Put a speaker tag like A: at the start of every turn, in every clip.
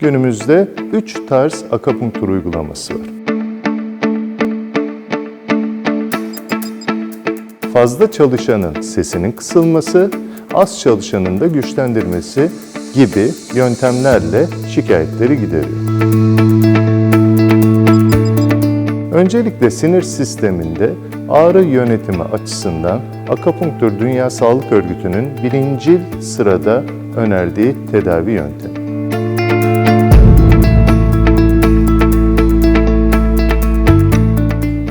A: Günümüzde 3 tarz akupunktur uygulaması var. Fazla çalışanın sesinin kısılması, az çalışanın da güçlendirmesi gibi yöntemlerle şikayetleri gideriyor. Öncelikle sinir sisteminde ağrı yönetimi açısından akupunktur Dünya Sağlık Örgütü'nün birincil sırada önerdiği tedavi yöntemi.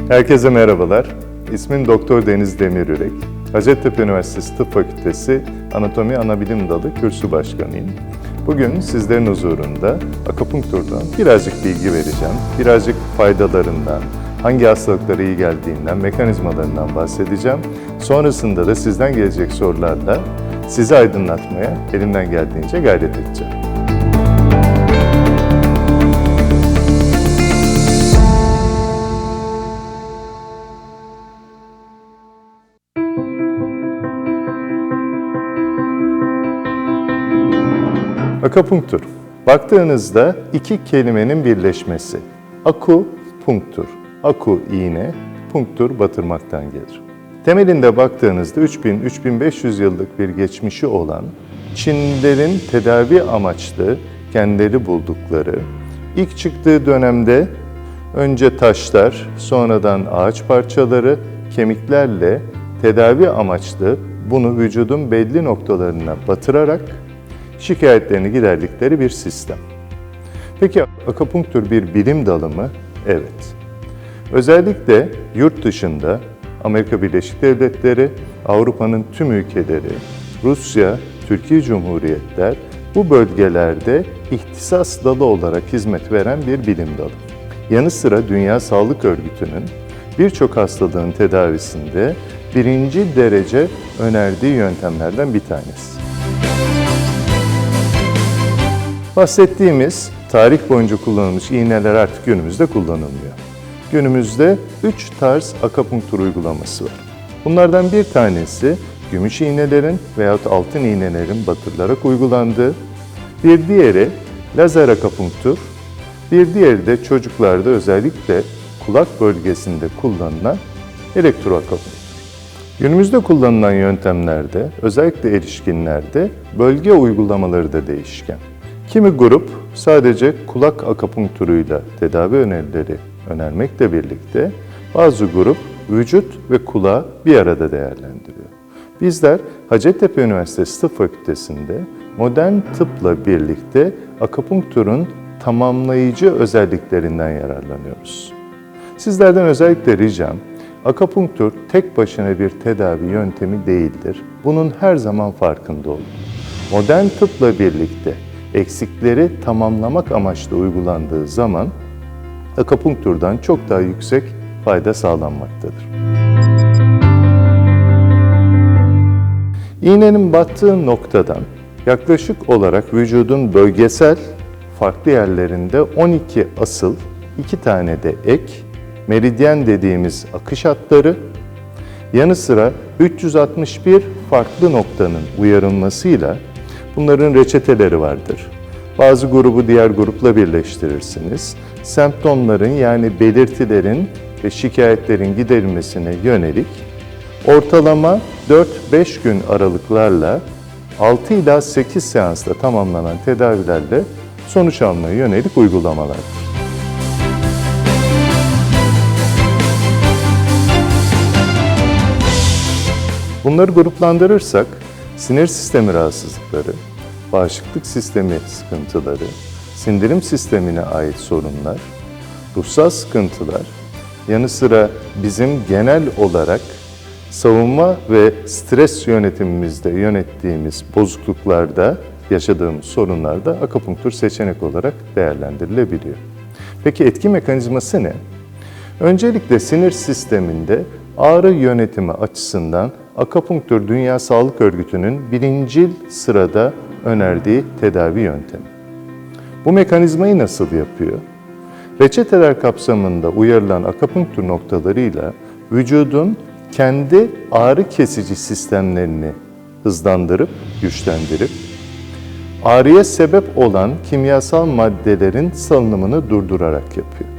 A: Herkese merhabalar. İsmim Doktor Deniz Demirürek. Hacettepe Üniversitesi Tıp Fakültesi Anatomi Anabilim Dalı Kürsü Başkanıyım. Bugün sizlerin huzurunda akupunkturdan birazcık bilgi vereceğim. Birazcık faydalarından, hangi hastalıklara iyi geldiğinden, mekanizmalarından bahsedeceğim. Sonrasında da sizden gelecek sorularla sizi aydınlatmaya elimden geldiğince gayret edeceğim. Akupunktur. Baktığınızda iki kelimenin birleşmesi. Aku, punktur. Aku iğne, punktur batırmaktan gelir. Temelinde baktığınızda 3000-3500 yıllık bir geçmişi olan Çinlilerin tedavi amaçlı kendileri buldukları, ilk çıktığı dönemde önce taşlar, sonradan ağaç parçaları, kemiklerle tedavi amaçlı bunu vücudun belli noktalarına batırarak şikayetlerini giderdikleri bir sistem. Peki akupunktur bir bilim dalı mı? Evet. Özellikle yurt dışında Amerika Birleşik Devletleri, Avrupa'nın tüm ülkeleri, Rusya, Türkiye Cumhuriyetler bu bölgelerde ihtisas dalı olarak hizmet veren bir bilim dalı. Yanı sıra Dünya Sağlık Örgütü'nün birçok hastalığın tedavisinde birinci derece önerdiği yöntemlerden bir tanesi. Bahsettiğimiz tarih boyunca kullanılmış iğneler artık günümüzde kullanılmıyor. Günümüzde 3 tarz akupunktur uygulaması var. Bunlardan bir tanesi gümüş iğnelerin veyahut altın iğnelerin batırılarak uygulandığı, bir diğeri lazer akupunktur, bir diğeri de çocuklarda özellikle kulak bölgesinde kullanılan elektroakupunktur. Günümüzde kullanılan yöntemlerde, özellikle erişkinlerde bölge uygulamaları da değişken. Kimi grup sadece kulak akupunkturuyla tedavi önerileri önermekle birlikte bazı grup vücut ve kulağı bir arada değerlendiriyor. Bizler Hacettepe Üniversitesi Tıp Fakültesi'nde modern tıpla birlikte akupunkturun tamamlayıcı özelliklerinden yararlanıyoruz. Sizlerden özellikle ricam, akupunktur tek başına bir tedavi yöntemi değildir. Bunun her zaman farkında olun. Modern tıpla birlikte eksikleri tamamlamak amaçlı uygulandığı zaman akupunkturdan çok daha yüksek fayda sağlanmaktadır. İğnenin battığı noktadan yaklaşık olarak vücudun bölgesel farklı yerlerinde 12 asıl, 2 tane de ek, meridyen dediğimiz akış hatları, yanı sıra 361 farklı noktanın uyarılmasıyla bunların reçeteleri vardır. Bazı grubu diğer grupla birleştirirsiniz. Semptomların yani belirtilerin ve şikayetlerin giderilmesine yönelik ortalama 4-5 gün aralıklarla 6 ila 8 seansla tamamlanan tedavilerle sonuç almaya yönelik uygulamalardır. Bunları gruplandırırsak sinir sistemi rahatsızlıkları, bağışıklık sistemi sıkıntıları, sindirim sistemine ait sorunlar, ruhsal sıkıntılar, yanı sıra bizim genel olarak savunma ve stres yönetimimizde yönettiğimiz bozukluklarda yaşadığımız sorunlarda akupunktur seçenek olarak değerlendirilebiliyor. Peki etki mekanizması ne? Öncelikle sinir sisteminde ağrı yönetimi açısından akupunktur Dünya Sağlık Örgütü'nün birincil sırada önerdiği tedavi yöntemi. Bu mekanizmayı nasıl yapıyor? Reçeteler kapsamında uyarılan akupunktur noktalarıyla vücudun kendi ağrı kesici sistemlerini hızlandırıp, güçlendirip ağrıya sebep olan kimyasal maddelerin salınımını durdurarak yapıyor.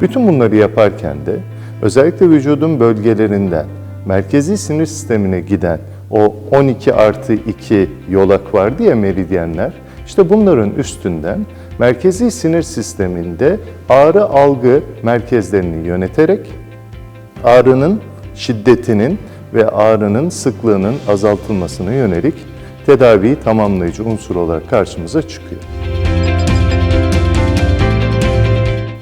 A: Bütün bunları yaparken de özellikle vücudun bölgelerinden merkezi sinir sistemine giden o 12 artı 2 yolak vardı ya meridyenler, işte bunların üstünden merkezi sinir sisteminde ağrı algı merkezlerini yöneterek ağrının şiddetinin ve ağrının sıklığının azaltılmasına yönelik tedaviyi tamamlayıcı unsur olarak karşımıza çıkıyor.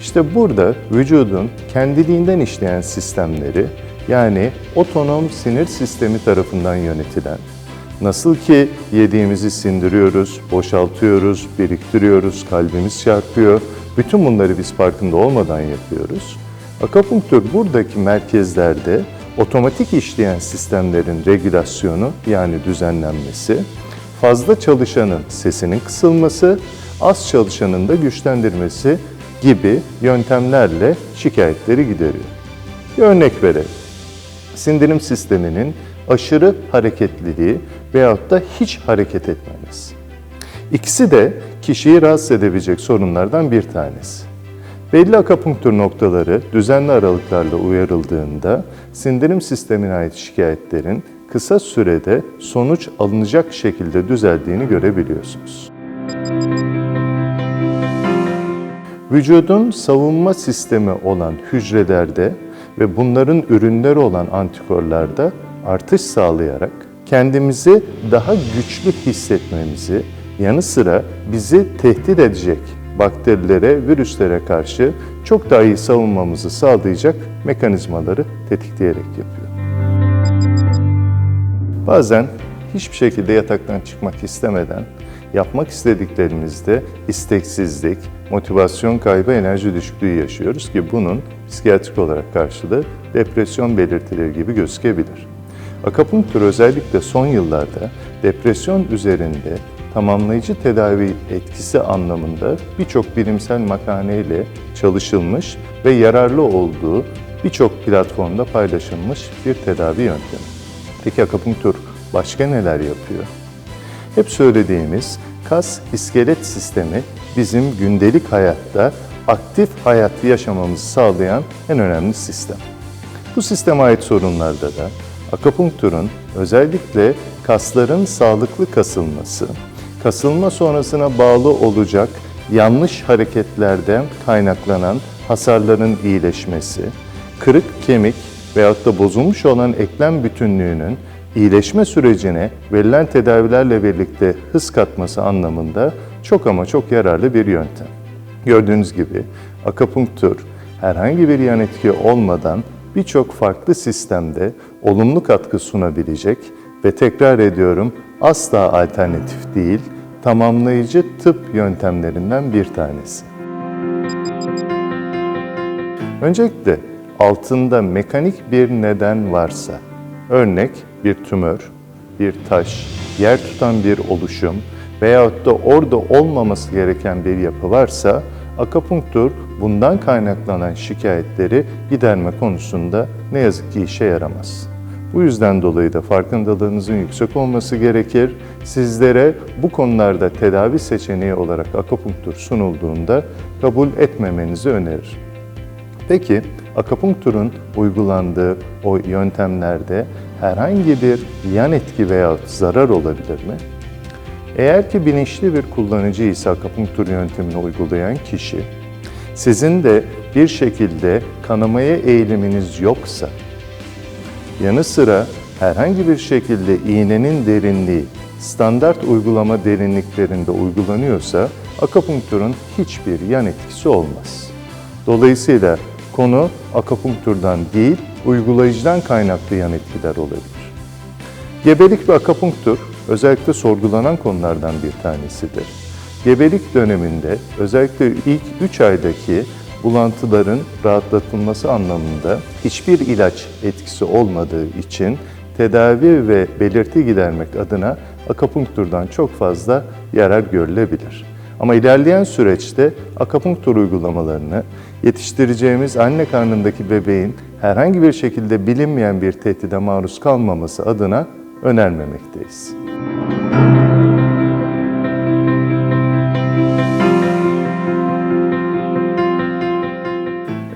A: İşte burada vücudun kendiliğinden işleyen sistemleri yani otonom sinir sistemi tarafından yönetilen, nasıl ki yediğimizi sindiriyoruz, boşaltıyoruz, biriktiriyoruz, kalbimiz çarpıyor, bütün bunları biz farkında olmadan yapıyoruz. Akupunktur buradaki merkezlerde otomatik işleyen sistemlerin regülasyonu yani düzenlenmesi, fazla çalışanın sesinin kısılması, az çalışanın da güçlendirmesi gibi yöntemlerle şikayetleri gideriyor. Bir örnek verelim. Sindirim sisteminin aşırı hareketliliği veyahut da hiç hareket etmemesi. İkisi de kişiyi rahatsız edebilecek sorunlardan bir tanesi. Belli akupunktur noktaları düzenli aralıklarla uyarıldığında sindirim sistemine ait şikayetlerin kısa sürede sonuç alınacak şekilde düzeldiğini görebiliyorsunuz. Vücudun savunma sistemi olan hücrelerde ve bunların ürünleri olan antikorlarda artış sağlayarak kendimizi daha güçlü hissetmemizi yanı sıra bizi tehdit edecek bakterilere, virüslere karşı çok daha iyi savunmamızı sağlayacak mekanizmaları tetikleyerek yapıyor. Bazen hiçbir şekilde yataktan çıkmak istemeden yapmak istediklerimizde isteksizlik, motivasyon kaybı, enerji düşüklüğü yaşıyoruz ki bunun psikiyatrik olarak karşılığı depresyon belirtileri gibi gözükebilir. Akupunktur özellikle son yıllarda depresyon üzerinde tamamlayıcı tedavi etkisi anlamında birçok bilimsel makaleyle çalışılmış ve yararlı olduğu birçok platformda paylaşılmış bir tedavi yöntemi. Peki akupunktur başka neler yapıyor? Hep söylediğimiz kas iskelet sistemi bizim gündelik hayatta aktif hayatı yaşamamızı sağlayan en önemli sistem. Bu sisteme ait sorunlarda da akupunkturun özellikle kasların sağlıklı kasılması, kasılma sonrasına bağlı olacak yanlış hareketlerden kaynaklanan hasarların iyileşmesi, kırık kemik veyahut da bozulmuş olan eklem bütünlüğünün iyileşme sürecine verilen tedavilerle birlikte hız katması anlamında çok ama çok yararlı bir yöntem. Gördüğünüz gibi akupunktur herhangi bir yan etki olmadan birçok farklı sistemde olumlu katkı sunabilecek ve tekrar ediyorum asla alternatif değil, tamamlayıcı tıp yöntemlerinden bir tanesi. Öncelikle altında mekanik bir neden varsa, örnek bir tümör, bir taş, yer tutan bir oluşum veyahut da orada olmaması gereken bir yapı varsa, akupunktur bundan kaynaklanan şikayetleri giderme konusunda ne yazık ki işe yaramaz. Bu yüzden dolayı da farkındalığınızın yüksek olması gerekir. Sizlere bu konularda tedavi seçeneği olarak akupunktur sunulduğunda kabul etmemenizi öneririm. Peki akupunkturun uygulandığı o yöntemlerde herhangi bir yan etki veya zarar olabilir mi? Eğer ki bilinçli bir kullanıcı ise akupunktur yöntemini uygulayan kişi, sizin de bir şekilde kanamaya eğiliminiz yoksa, yanı sıra herhangi bir şekilde iğnenin derinliği standart uygulama derinliklerinde uygulanıyorsa akupunkturun hiçbir yan etkisi olmaz. Dolayısıyla konu akupunkturdan değil, uygulayıcıdan kaynaklı yan etkiler olabilir. Gebelik ve akupunktur özellikle sorgulanan konulardan bir tanesidir. Gebelik döneminde özellikle ilk 3 aydaki bulantıların rahatlatılması anlamında hiçbir ilaç etkisi olmadığı için tedavi ve belirti gidermek adına akupunkturdan çok fazla yarar görülebilir. Ama ilerleyen süreçte akupunktur uygulamalarını yetiştireceğimiz anne karnındaki bebeğin herhangi bir şekilde bilinmeyen bir tehdide maruz kalmaması adına önermemekteyiz.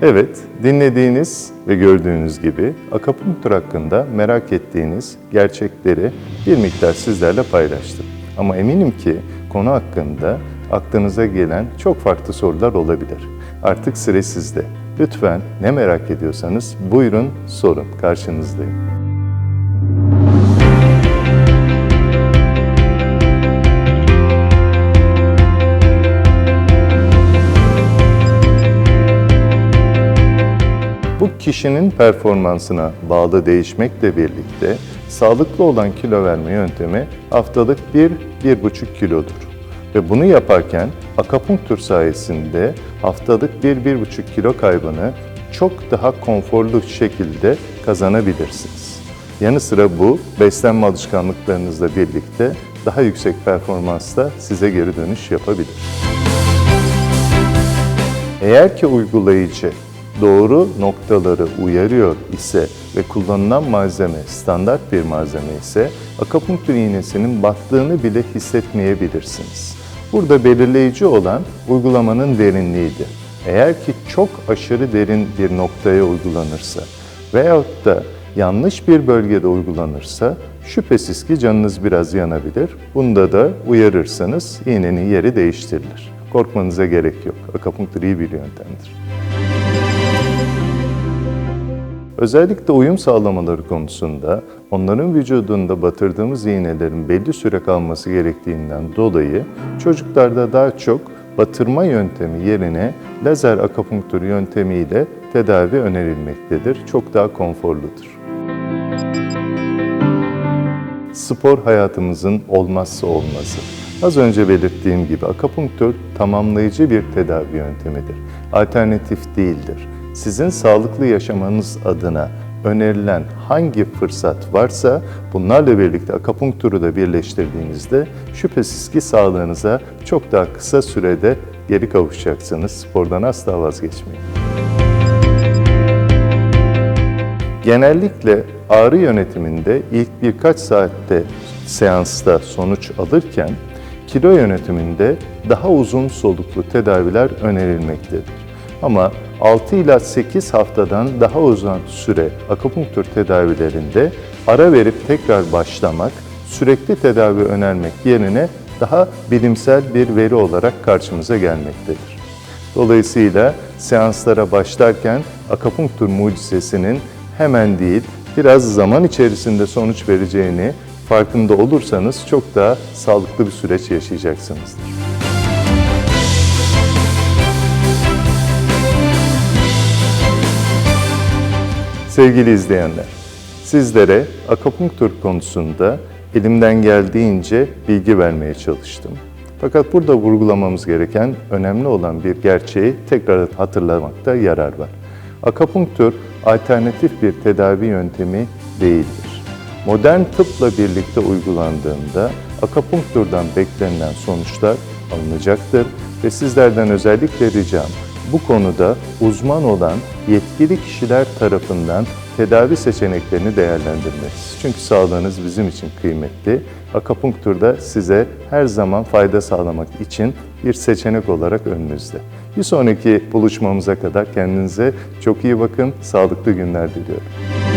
A: Evet, dinlediğiniz ve gördüğünüz gibi akapunktur hakkında merak ettiğiniz gerçekleri bir miktar sizlerle paylaştım. Ama eminim ki konu hakkında aklınıza gelen çok farklı sorular olabilir. Artık sıra sizde. Lütfen ne merak ediyorsanız buyurun sorun, karşınızdayım. Bu kişinin performansına bağlı değişmekle birlikte sağlıklı olan kilo verme yöntemi haftalık 1-1,5 kilodur. Ve bunu yaparken akapunktur sayesinde haftalık 1-1,5 kilo kaybını çok daha konforlu şekilde kazanabilirsiniz. Yanı sıra bu beslenme alışkanlıklarınızla birlikte daha yüksek performansla size geri dönüş yapabilir. Eğer ki uygulayıcı doğru noktaları uyarıyor ise ve kullanılan malzeme standart bir malzeme ise akupunktur iğnesinin battığını bile hissetmeyebilirsiniz. Burada belirleyici olan uygulamanın derinliğidir. Eğer ki çok aşırı derin bir noktaya uygulanırsa veyahut da yanlış bir bölgede uygulanırsa şüphesiz ki canınız biraz yanabilir. Bunda da uyarırsanız iğnenin yeri değiştirilir. Korkmanıza gerek yok. Akupunktur iyi bir yöntemdir. Özellikle uyum sağlamaları konusunda onların vücudunda batırdığımız iğnelerin belli süre kalması gerektiğinden dolayı çocuklarda daha çok batırma yöntemi yerine lazer akupunktur yöntemiyle tedavi önerilmektedir. Çok daha konforludur. Spor hayatımızın olmazsa olmazı. Az önce belirttiğim gibi akupunktur tamamlayıcı bir tedavi yöntemidir. Alternatif değildir. Sizin sağlıklı yaşamanız adına önerilen hangi fırsat varsa bunlarla birlikte akupunkturu da birleştirdiğinizde şüphesiz ki sağlığınıza çok daha kısa sürede geri kavuşacaksınız. Spordan asla vazgeçmeyin. Genellikle ağrı yönetiminde ilk birkaç saatte seansta sonuç alırken kilo yönetiminde daha uzun soluklu tedaviler önerilmektedir. Ama 6 ila 8 haftadan daha uzun süre akupunktur tedavilerinde ara verip tekrar başlamak, sürekli tedavi önermek yerine daha bilimsel bir veri olarak karşımıza gelmektedir. Dolayısıyla seanslara başlarken akupunktur mucizesinin hemen değil, biraz zaman içerisinde sonuç vereceğini farkında olursanız çok daha sağlıklı bir süreç yaşayacaksınızdır. Sevgili izleyenler, sizlere akupunktur konusunda elimden geldiğince bilgi vermeye çalıştım. Fakat burada vurgulamamız gereken önemli olan bir gerçeği tekrar hatırlamakta yarar var. Akupunktur alternatif bir tedavi yöntemi değildir. Modern tıpla birlikte uygulandığında akupunkturdan beklenilen sonuçlar alınacaktır ve sizlerden özellikle ricam bu konuda uzman olan yetkili kişiler tarafından tedavi seçeneklerini değerlendirmeniz. Çünkü sağlığınız bizim için kıymetli. Akupunkturda size her zaman fayda sağlamak için bir seçenek olarak önünüzde. Bir sonraki buluşmamıza kadar kendinize çok iyi bakın, sağlıklı günler diliyorum.